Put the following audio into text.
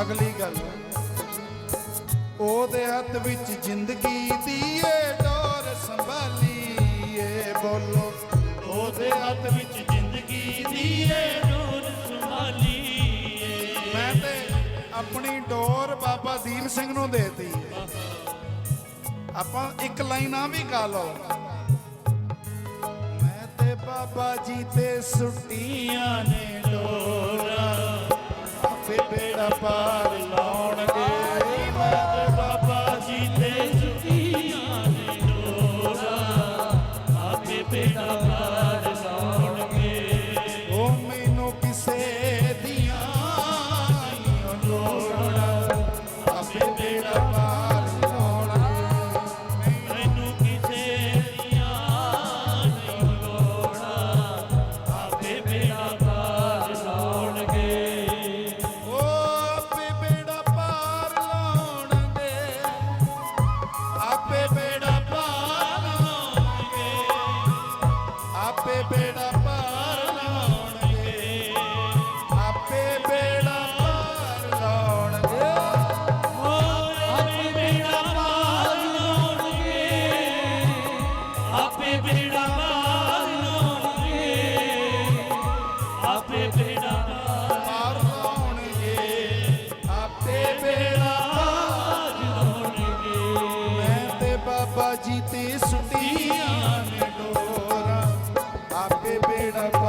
ਅਗਲੀ ਗੱਲ। ਉਹਦੇ ਹੱਥ ਵਿੱਚ ਜ਼ਿੰਦਗੀ ਦੀ ਏ ਡੋਰ ਸੰਭਾਲੀਏ, ਬੋਲੋ। ਉਹਦੇ ਹੱਥ ਵਿੱਚ ਜ਼ਿੰਦਗੀ ਦੀ ਏ ਡੋਰ ਸੰਭਾਲੀਏ। ਮੈਂ ਤੇ ਆਪਣੀ ਡੋਰ ਬਾਬਾ ਦੀਪ ਸਿੰਘ ਨੂੰ ਦੇਤੀ। ਆਪਾਂ ਇੱਕ ਲਾਈਨ ਆ ਵੀ ਗਾ ਲਓ। ਮੈਂ ਤੇ ਬਾਬਾ ਜੀ ਤੇ ਸੁੱਟੀਆਂ ਨੇ ਡੋਰਾਂ। ਆਪੇ ਬੇੜਾ ਪਾ Pedro. ਆਪੇ ਬੇੜਾ ਪਾਰ ਲਾਉਣਗੇ। ਆਪੇ ਬੇੜਾ ਪਾਰ ਲਾਉਣਗੇ। ਆਪੇ ਬੇੜਾ ਪਾਰ ਲਾਉਣਗੇ। ਆਪੇ ਬੇੜਾ ਪਾਰ ਲਾਉਣਗੇ। ਆਪੇ ਬੇੜਾ ਪਾਰ ਲਾਉਣਗੇ। ਆਪੇ ਬੇੜਾ ਪਾਰ ਲਾਉਣਗੇ। ਮੈਂ ਤੇ ਬਾਬਾ ਜੀ ਤੇ ਸੁੱਟੀਆਂ ਨੇ ಬೇಡಪ್ಪ